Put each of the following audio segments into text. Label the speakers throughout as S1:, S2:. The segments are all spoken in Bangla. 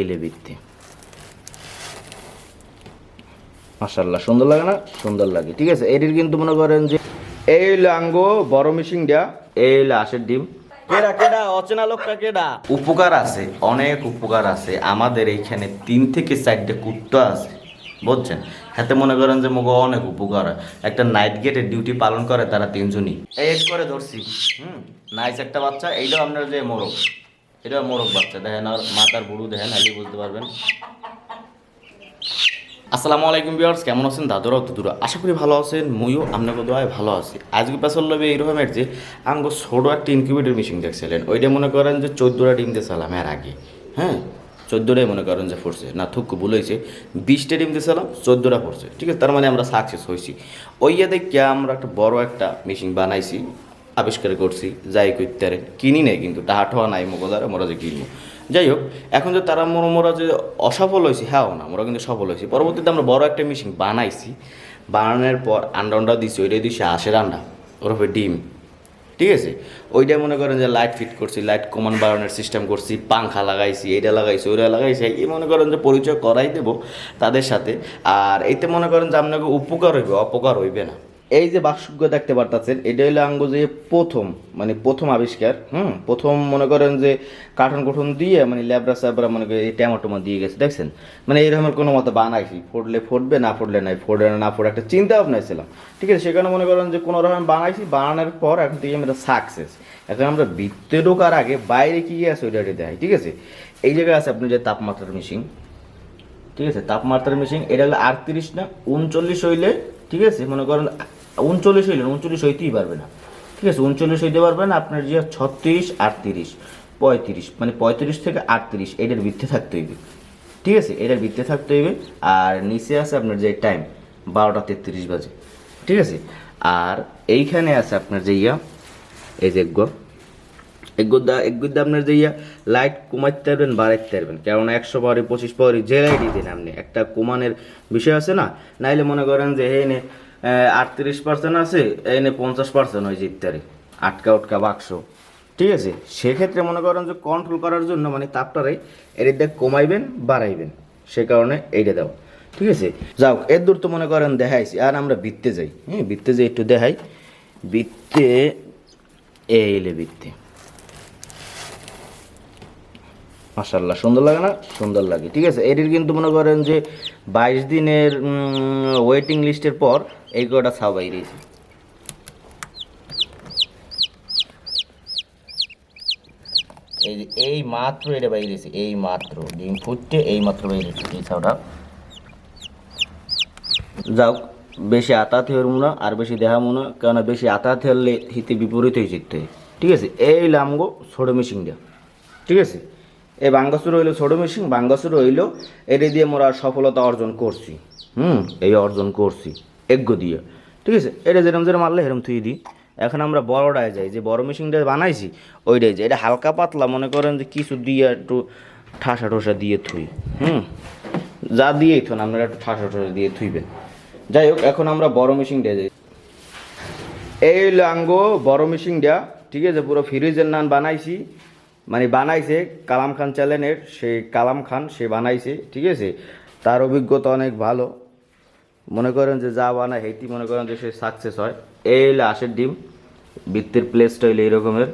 S1: এলে ভিত্তি মাশাল্লাহ সুন্দর লাগে না? সুন্দর লাগে ঠিক আছে? এটির কিন্তু মনে করেন যে এই হলো আঙ্গো বড় মিশিং দেয়া। এই হলো আশের ডিম। কেডা কেডা অচেনা লোকটা কেডা? উপকার আছে অনেক উপকার আছে। আমাদের এইখানে তিন থেকে চারটে কুত্তা আছে বুঝছেন? হাতে মনে করেন যে মুখ অনেক উপকার একটা নাইট গেটে ডিউটি পালন করে তারা তিনজনই। এই এক করে ধরছি। হুম নাইস একটা বাচ্চা এইটাও আপনার যে মোরগ। এটা মোরগ বাচ্চা, দেখেন আর মাথার বুড়ু, দেখেন হালি বুঝতে পারবেন। আসসালামু আলাইকুম বিয়ার্স কেমন আছেন? দাদুরা, দুদুরা, আশা করি ভালো আছেন মুইও আপনাকে দোয়ায় ভালো আছি। আজকে পেছল লবে এইরকমের যে আঙ্গো ছোটো একটা ইনকিউবেটর মেশিন দেখছিলেন, ওইটা মনে করেন যে চোদ্দোটা ডিম দিয়েছিলাম এর আগে হ্যাঁ? চোদ্দোটাই মনে করেন যে পড়ছে, না, থুক বলেছে বিশটা ডিম দিয়েছিলাম চোদ্দোটা পড়ছে, ঠিক আছে? তার মানে আমরা সাকসেস হয়েছি। ওইয়া ইয়ে দেখে আমরা একটা বড় একটা মেশিন বানাইছি আবিষ্কার করছি, যাই করতে কিনি নেই কিন্তু টাহা ঠোয়া নাই মোগদারে মোরা যে কিনবো। যাই হোক এখন যে তারা মোর মোরা যে অসফল হয়েছি হ্যাঁ না, মোরা কিন্তু সফল হয়েছি পরবর্তীতে আমরা বড় একটা মেশিন বানাইছি। বানানোর পর আন্ডা দিছি ওইটাই দিছি আশের আন্ডা ওরফে ডিম। ঠিক আছে? ওইটা মনে করেন যে লাইট ফিট করছি লাইট কমান বাড়ানোর সিস্টেম করছি, পাংখা লাগাইছি, এইটা লাগাইছি, ওইটা লাগাইছি, এই মনে করেন যে পরিচয় করাই দেবো তাদের সাথে। আর এইতে মনে করেন যে আপনাকে উপকার হইবে, অপকার হইবে না। এই যে বাক্সজ্ঞ দেখতে পারতেছেন, এটা হলো আঙ্গ যে প্রথম মানে প্রথম আবিষ্কার, হুম? প্রথম মনে করেন যে কাঠন কুঠন দিয়ে মানে ল্যাবরা স্যাবরা মনে করেন এই ট্যামাটোমা দিয়ে গেছে, দেখছেন? মানে এরকমের কোনো মতো বানাইছি ফুটলে ফুটবে না ফুটলে নাই ফোড়ে, না ফোড়ে, একটা চিন্তা ভাবনা ছিলাম। ঠিক আছে, সেখানে মনে করেন যে কোনো রকম বানাইছি, বানানোর পর এখন থেকে আমরা সাকসেস এখন আমরা বৃত্তে ঢোকার আগে বাইরে কি আছে ওইটা দেয় ঠিক আছে? এই জায়গায় আছে আপনি যে তাপমাত্রার মেশিন ঠিক আছে? তাপমাত্রার মেশিন এটা হলো আটত্রিশ না, উনচল্লিশ হইলে, ঠিক আছে? মনে করেন উনচল্লিশ হইলেন, উনচল্লিশ হইতেই পারবে না। ঠিক আছে, উনচল্লিশ হইতে পারবে না, আপনার যে ছত্রিশ, আটত্রিশ, পঁয়ত্রিশ মানে পঁয়ত্রিশ থেকে আটত্রিশ এটার বৃত্তে থাকতে হইবে। ঠিক আছে এটার বৃত্তে থাকতে হইবে, আর নিচে আছে আপনার যে টাইম বারোটা তেত্রিশ বাজে। ঠিক আছে, আর এইখানে আছে আপনার যে ইয়া, এই যে আপনার যে ইয়া লাইট কমাইতে পারবেন, বাড়াইতে পারবেন। কারণ একশো পাওয়ারি পঁচিশ পাওয়ারি যে লাইটই দিন আপনি। একটা কমানের বিষয় আছে না? নাইলে মনে করেন যে এনে আটত্রিশ পার্সেন্ট আছে, এনে পঞ্চাশ পার্সেন্ট হয় জিততারে আটকা উটকা বাক্স। ঠিক আছে? সেক্ষেত্রে মনে করেন যে কন্ট্রোল করার জন্য মানে তাপটারে এর দেখ কমাইবেন, বাড়াইবেন। সে কারণে এইটা দাও। ঠিক আছে? যাও, এর দূর তো মনে করেন দেখাইছি। আর আমরা বৃত্তে যাই। হ্যাঁ বৃত্তে যাই, একটু দেখাই। বৃত্তে এলে বৃত্তে। মাশাল্লাহ সুন্দর লাগে না? সুন্দর লাগে, ঠিক আছে? এটির কিন্তু মনে করেন যে বাইশ দিনের ওয়েটিং লিস্টের পর এই কটা ছাও বাইরেছে এই যে, এই মাত্র এটা বাইরেছে এই মাত্র। ডিম ফুটতে এই মাত্র বাইরেছে এই ছাওটা। যাও, বেশি আতাতে হরমু না, আর বেশি দেখামু না, কেননা বেশি আতাতে হলে হিতে বিপরীত হয়ে যেতে ঠিক আছে? এই লামগো, ছোটো মেশিন দিয়া ঠিক আছে? এই বাঙ্গাসুর হইল ছোটো মেশিন বাঙ্গাসুর হইল এটা দিয়ে মোরা সফলতা অর্জন করছি। হুম, এই অর্জন করছি এগ্য দিয়ে। ঠিক আছে? এটা যেরম যেরকম মারলে সেরকম থুই দিই। এখন আমরা বড়টায় যাই, যে বড় মেশিনটা বানাইছি ওইটাই যাই। এটা হালকা পাতলা, মনে করেন যে কিছু দিয়ে একটু ঠাসা ঠোসা দিয়ে থুই। হুম, যা দিয়েই থুন, আপনারা একটু ঠাসা ঠোসা দিয়ে থুইবেন। যাই হোক, এখন আমরা বড় মেশিনটা যাই। এই লাঙ্গো বড় মেশিনটা, ঠিক আছে? পুরো ফ্রিজের নান বানাইছি। মানে বানাইছে কালাম খান চ্যানেলের, সেই কালাম খান সে বানাইছে, ঠিক আছে? তার অভিজ্ঞতা অনেক ভালো। মনে করেন যে যা বানায় হেঁটি মনে করেন যে সে সাকসেস হয়। এই হইলে আশের ডিম, বৃত্তির প্লেসটা হইল এই রকমের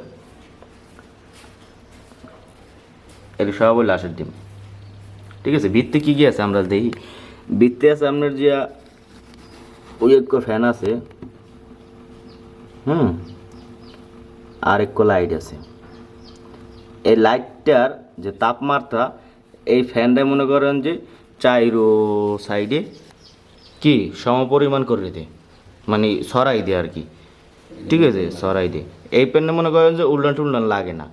S1: এগুলো সব হইলে আশের ডিম। ঠিক আছে? বৃত্তে কী কী আছে আমরা দেখি। বৃত্তে আছে আপনার যে ওই এক ফ্যান আছে, হুম? আর এক লাইট আছে। এই লাইটটার যে তাপমাত্রা, এই ফ্যানটা মনে করেন যে চাইরো সাইডে কি সমপরিমাণ করে দে মানে সরাই দে আর কি। ঠিক আছে, সরাই দে এই পেনে মনে করেন যে উল্টান টুল্টান লাগে না।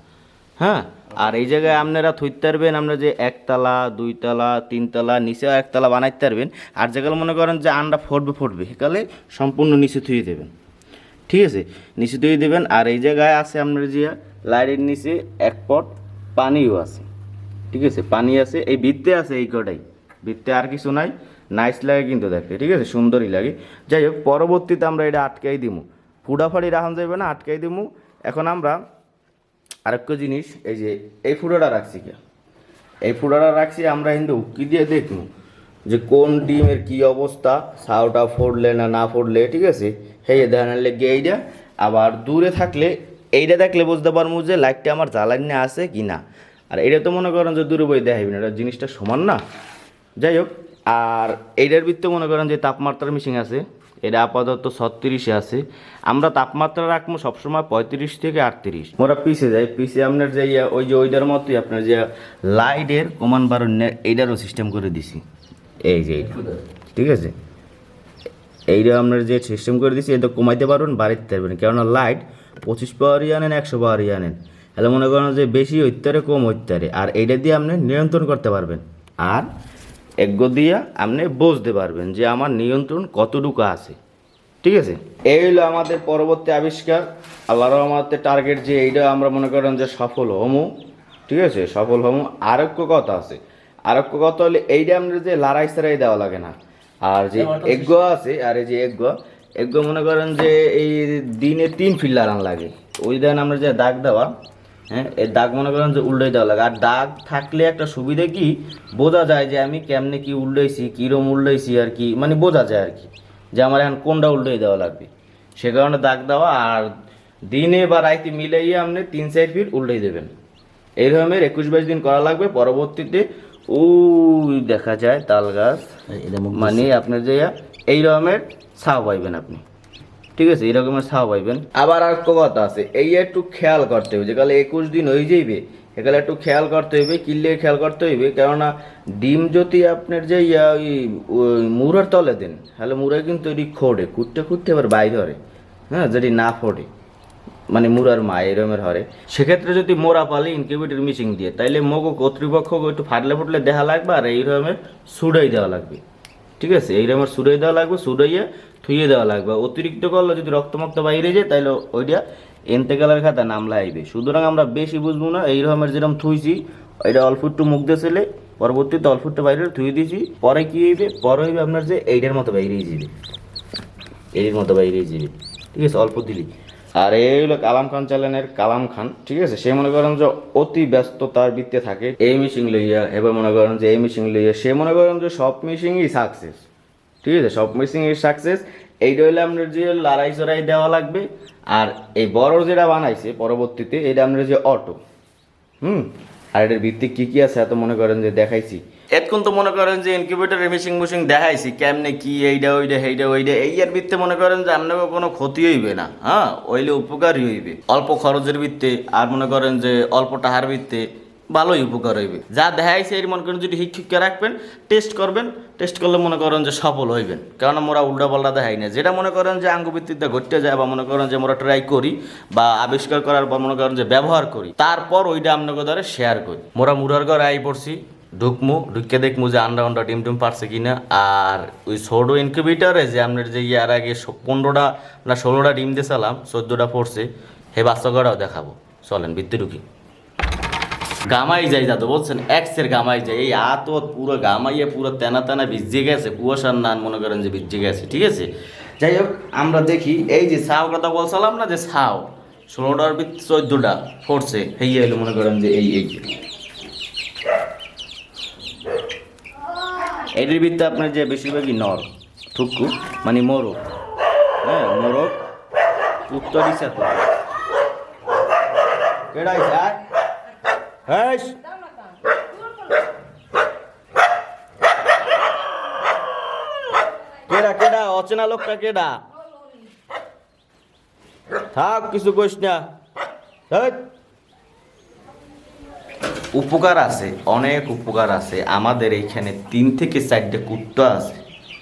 S1: হ্যাঁ আর এই জায়গায় আপনারা থইতে পারবেন, আমরা যে একতলা, দুইতলা, তিনতলা, নিচেও একতলা বানাইতে পারবেন, আর যেগুলো মনে করেন যে আন্ডা ফুটবে ফুটবে সেকালে সম্পূর্ণ নিচে থুয়ে দেবেন। ঠিক আছে, নিচে দিয়ে দেবেন, আর এই জায়গায় আছে আপনার যে লাইটের নিচে এক পট পানিও আছে। ঠিক আছে? পানি আছে, এই বৃত্তে আছে এই কটাই। বৃত্তে আর কিছু নাই। নাইস লাগে কিন্তু দেখতে, ঠিক আছে? সুন্দরই লাগে। যাই হোক, পরবর্তীতে আমরা এটা আটকাই দিমু। ফুডাফাড়ি রাখান যাবে না, আটকাই দিমু। এখন আমরা আরেকটা জিনিস, এই যে, এই ফুটোটা রাখছি কে? এই ফুটাটা রাখছি আমরা কিন্তু উকি দিয়ে দেখব যে কোন ডিমের কি অবস্থা সাউটা ফোড়লে না না ফোড়লে, ঠিক আছে? সেই ধানের লেগে এইটা আবার দূরে থাকলে এইটা দেখলে বুঝতে পারব যে লাইটটা আমার জ্বালানি আছে কি না। আর এটা তো মনে করেন যে দূরে বই দেখাবি না, এটা জিনিসটা সমান না। যাই হোক, আর এইটার ভিত্তি মনে করেন যে তাপমাত্রার মিশিং আছে, এটা আপাতত ছত্রিশে আছে। আমরা তাপমাত্রা রাখব সবসময় পঁয়ত্রিশ থেকে আটত্রিশ। মোরা পিসে যাই পিসে আপনার যে ওই যে ওইটার মতোই আপনার যে লাইটের কমান বারো এইটারও সিস্টেম করে দিছি। এই যে। ঠিক আছে? এইটা আপনার যে সিস্টেম করে দিছি, এটা কমাইতে পারবেন বাড়িতে পারবেন। কেননা লাইট পঁচিশ পাওয়ারই আনেন একশো পাওয়ারই আনেন। তাহলে মনে করেন যে বেশি হইতারে কম হইতারে আর এইটা দিয়ে আপনি নিয়ন্ত্রণ করতে পারবেন। আর এগ্য দিয়া আপনি বুঝতে পারবেন যে আমার নিয়ন্ত্রণ কতটুকু আছে। ঠিক আছে? এই হলো আমাদের পরবর্তী আবিষ্কার। আল্লাহ রহমতের টার্গেট যে এইটা আমরা মনে করেন যে সফল হমু। ঠিক আছে? সফল হমু। আরোগ্য কথা আছে। আরোগ্য কথা হলে এইটা আমরা যে লড়াই সারাই দেওয়া লাগে না। আর যে এগ্য আছে আর এই যে এগ্য এগ্য মনে করেন যে এই দিনে তিন ফিল লাগান লাগে। ওই দেন আমরা যে দাগ দেওয়া হ্যাঁ এই দাগ মনে করেন যে উল্টাই দেওয়া লাগে। আর দাগ থাকলে একটা সুবিধা কি? বোঝা যায় যে আমি কেমনে কি উল্টাইছি কীরম উল্টাইছি আর কি মানে বোঝা যায় আর কি যে আমার এখন কোনটা উল্টাই দেওয়া লাগবে। সে কারণে দাগ দেওয়া আর দিনে বা রাইতে মিলাইয়ে আপনি তিন চার ফিট উল্টাই দেবেন। এই ধরনের একুশ বাইশ দিন করা লাগবে। পরবর্তীতে ওই দেখা যায় তাল গাছ মানে আপনার যে এই রকমের ছাও পাইবেন আপনি। ঠিক আছে, এই রকমের ছাও পাইবেন। আবার আর কথা আছে, এই একটু খেয়াল করতে হবে, যে কালে একুশ দিন হয়ে যাইবে এখানে একটু খেয়াল করতে হইবে কিনলে খেয়াল করতে হইবে, কেননা ডিম যদি আপনার যে ইয়া, ওই মুড়ার তলে দেন, তাহলে মুড়া কিন্তু এটি খোড়ে খুঁটতে কুটতে আবার বাই ধরে হ্যাঁ যদি না ফোড়ে মানে মুরার মা এরমের হরে। সেক্ষেত্রে যদি মোরা পালে ইনকিউবেটর মিশিং দিয়ে, তাইলে মগো কর্তৃপক্ষ একটু ফাটলে ফুটলে দেখা লাগবে, আর এই রকমের সুডাই দেওয়া লাগবে। ঠিক আছে? এই রকমের সুডাই দেওয়া লাগবে, সুডাইয়ে থুইয়ে দেওয়া লাগবে। অতিরিক্ত করলে যদি রক্তমক্ত বাইরে যায় তাহলে ওইটা এন্তেকালের খাতা নামলা আইবে সুতরাং আমরা বেশি বুঝব না, এই রকমের যেরকম থুইছি এটা অল্প একটু মুখ দিয়েছিলে পরবর্তীতে অল্প একটু বাইরে থুই দিয়েছি পরে কি হইবে? পরে হইবে আপনার যে এইটার মতো বাইরেই যাবে এর মতো বাইরে যাবে ঠিক আছে? অল্প দিলি। আর এই হলো কালাম খান চ্যানেলের কালাম খান, ঠিক আছে? সে মনে করেন যে অতি ব্যস্ততার বৃত্তে থাকে এই মিশিং লইয়া, এবার মনে করেন যে এই মিশিং লইয়া, সে মনে করেন যে সব মিশিংই সাকসেস ঠিক আছে? সব মিশিংই সাকসেস এইটা হইলে আপনার যে লড়াই চড়াই দেওয়া লাগবে, আর এই বড় যেটা বানাইছে পরবর্তীতে এটা আপনার যে অটো হুম? আর এটার ভিত্তি কি কি আছে এত মনে করেন যে দেখাইছি? এতক্ষণ তো মনে করেন যে ইনকিউবেটারের মেশিং মুশিং দেখাইছি, কেমনে কি এইটা ওইটা এইটা ওইটা এই আর ভিত্তে মনে করেন যে আপনার কোনো ক্ষতি হইবে না হ্যাঁ? ওইলে উপকারই হইবে। অল্প খরচের ভিত্তে, আর মনে করেন যে অল্প টাহার ভিত্তে ভালোই উপকার হইবে। যা দেখাইছে এর মনে করেন যদি শিক্ষিকা রাখবেন টেস্ট করবেন টেস্ট করলে মনে করেন যে সফল হইবেন। কারণ মোরা উল্টা পাল্টা দেখাই না যেটা মনে করেন যে আঙ্গভিত্তিতে ঘটতে যায় বা মনে করেন যে মোরা ট্রাই করি বা আবিষ্কার করার পর মনে করেন যে ব্যবহার করি, তারপর ওইটা আপনাকে দ্বারা শেয়ার করি। মোরা মুরার ঘরে আই পড়ছি, ঢুকমু, ঢুকে দেখমু যে আন্ডা আন্ডা ডিম টিম পারছে কিনা। আর ওই ছোটো ইনকিউবেটারে যে আপনার যে ইয়ার আগে পনেরোটা না ষোলোটা ডিম দিয়েছিলাম, চোদ্দোটা পড়ছে, হে করাও দেখাবো। চলেন বৃত্তি ঢুকি গামাই যাই দাদু, বলছেন এক্সের গামাই যায়। এই আত পুরো গামাইয়ে পুরো তেনা তেনা ভিজে গেছে, কুয়াশার নান মনে করেন যে ভিজে গেছে, ঠিক আছে? যাই হোক, আমরা দেখি, এই যে ছাও কথা বলছিলাম না যে ছাও ষোলোটার ভিতরে চোদ্দোটা ফোরছে এই এলো মনে করেন যে এই এই। এটির ভিত্তে আপনার যে বেশিরভাগই নর ঠুকু মানে মোরগ। হ্যাঁ মোরগ, উত্তর তো কেডাই যায় হ্যাঁ। কেডা কেডা? অচেনা লোকটা কেডা? থাক, কিছু কইস না। উপকার আছে, অনেক উপকার আছে। আমাদের এইখানে তিন থেকে চারটে কুত্তা আছে,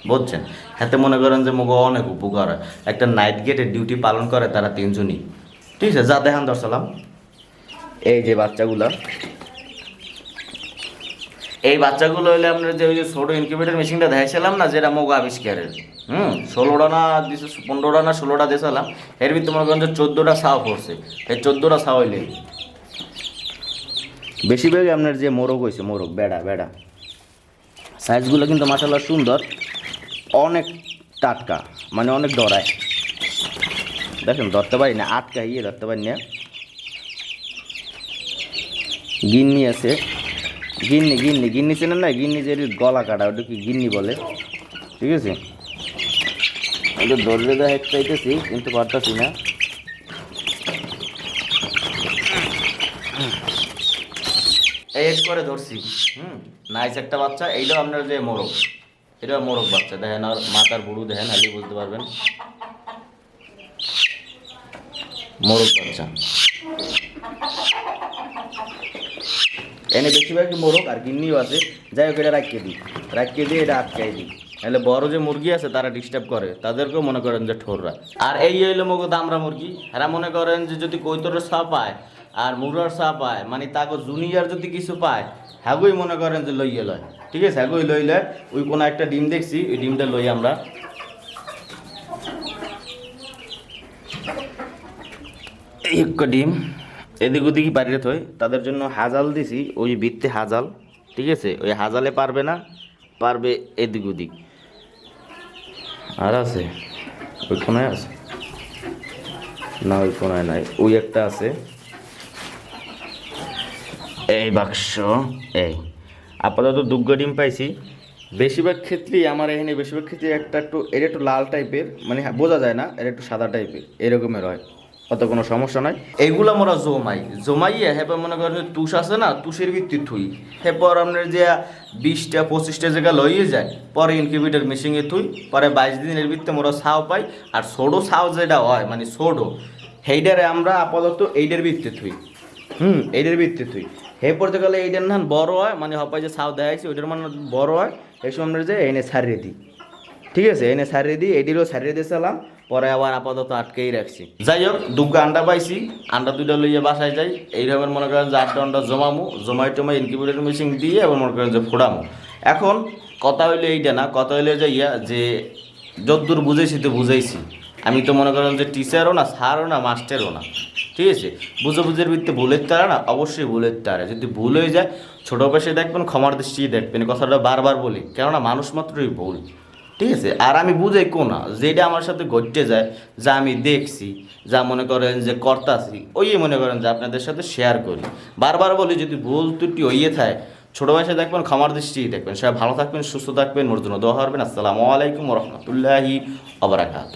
S1: বুঝছেন? হাতে মনে করেন যে মগ অনেক উপকার। একটা নাইট গেটে ডিউটি পালন করে তারা তিনজনই। ঠিক আছে, যা দেখান, দর্শালাম। এই যে বাচ্চাগুলা। এই বাচ্চাগুলো হইলে আপনার যে ওই যে ছোটো ইনকিউবেটর মেশিনটা দেখাইছিলাম না, যেটা মোগ আবিষ্কারের, হুম? ষোলোটা না দিছে, পনেরোটা না ষোলোটা দিয়েছিলাম এর ভিতরে মনে করেন যে চোদ্দোটা ছাও পড়ছে। এই চোদ্দোটা ছাও হইলে। বেশিরভাগই আপনার যে মোরগ হয়েছে মোরগ, বেড়া বেড়া। সাইজগুলো কিন্তু মাসাল্লাহ সুন্দর, অনেক টাটকা মানে অনেক ডরায়। দেখেন, ধরতে পারি না আটকা ইয়ে ধরতে পারি না। গিন্নি আছে। গিন্নি গিন্নি গিন্নি চেনেন না? গিন্নি যে গলা কাটা, ওটা কি গিন্নি বলে? ঠিক আছে? ওটা ধরলে দেওয়া চাইতেছি কিন্তু পারতাছি না। এই করে ধরছি। হুম নাইস একটা বাচ্চা। এইটাও আপনার যে মোরগ। এটা মোরগ বাচ্চা। দেখেন আর মাথার বুড়ু দেখেন, হালি বুঝতে পারবেন। মোরগ বাচ্চা। এনে বেশিরভাগই মোরগ আর গিন্নিও আছে, যাই হোক, এটা রাখিয়ে দিই। রাখিয়ে দিয়ে এটা আটকাই দিই। নাহলে বড় যে মুরগি আছে, তারা ডিস্টার্ব করে। তাদেরকেও মনে করেন যে ঠোররা। আর এই হইল মগো দামরা মুরগি। এরা মনে করেন যে যদি কৈতরের ছা পায় আর মুরার ছা পায় মানে তাকে জুনিয়র যদি কিছু পায়, হ্যাগোই মনে করেন যে লইয়ে লয়। ঠিক আছে? হ্যাগোই লই লয়। ওই কোনো একটা ডিম দেখছি, ওই ডিমটা লই আমরা। একটা ডিম। এদিক ওদিক বাড়িতে থই। তাদের জন্য হাজাল দিছি ওই বৃত্তে হাজাল ঠিক আছে? ওই হাজালে পারবে না পারবে এদিক ওদিক। আর আছে? ওই কোনায় আছে? না ওই কোনায় নাই। ওই একটা আছে। এই বাক্স এই। আপাতত দুগ্গ ডিম পাইছি। বেশিরভাগ ক্ষেত্রেই আমার এখানে বেশিরভাগ ক্ষেত্রে একটা একটু এটা একটু লাল টাইপের মানে হ্যাঁ, বোঝা যায় না এটা একটু সাদা টাইপের এরকমের হয়। অত কোনো সমস্যা নাই। এইগুলা মোরা জমাই। জমাইয়ে হেপর মনে করেন তুষ আছে না, তুষের ভিত্তি থুই। হেপর আপনার যে বিশটা, পঁচিশটা জায়গা লইয়ে যায়, পরে ইনকিউবেটর মেশিনে থুই, পরে বাইশ দিনের ভিত্তিতে মোরা ছাও পাই, আর ছোটো ছাও যেটা হয় মানে ছোটো সেইটারে আমরা আপাতত এইটার ভিত্তি থুই। হুম এইটার ভিত্তি তুই হে পড়তে গেলে এইটার না বড় হয় মানে হপাই যে সাউ দেখাইছি ওইটার মানে বড় হয়, এই সময় যে এনে সারিয়ে দিই। ঠিক আছে, এনে সারিয়ে দিই এটিরও সারিয়ে দিয়েছিলাম পরে আবার আপাতত আটকেই রাখছি। যাই হোক, দুগ্গা আন্ডা পাইছি, আন্ডা দুইটা লইয়ে বাসায় যাই। এইভাবে মনে করেন যে আটটা আন্ডা জমামু জমাই টমাই ইনকিউবেটর মেশিন দিয়ে আবার মনে করেন যে ফোড়ামু। এখন কথা হইলে এইটা না, কথা হইলে যে ইয়া, যে যদ্দূর বুঝেছি তো বুঝাইছি। আমি তো মনে করেন যে টিচারও না স্যারও না মাস্টারও না। ঠিক আছে? বুঝে বুঝের ভিত্তিতে ভুলের তারা না, অবশ্যই ভুলের তারা। যদি ভুল হয়ে যায়, ছোটো বয়সে দেখবেন, ক্ষমার দৃষ্টি দেখবেন। কথাটা বারবার বলি, কেননা মানুষ মাত্রই ভুল। ঠিক আছে, আর আমি বুঝাই কোনা যেটা আমার সাথে ঘটতে যায়, যা আমি দেখছি, যা মনে করেন যে করতাছি ওই মনে করেন যে আপনাদের সাথে শেয়ার করি। বারবার বলি, যদি ভুল ত্রুটি হইয়ে থাকে, ছোটো বয়সে দেখবেন খামার দৃষ্টি দেখবেন। সবাই ভালো থাকবেন, সুস্থ থাকবেন মোর জন্য দোয়া হবেন আসসালামু আলাইকুম রহমতুল্লাহি অবরাকাত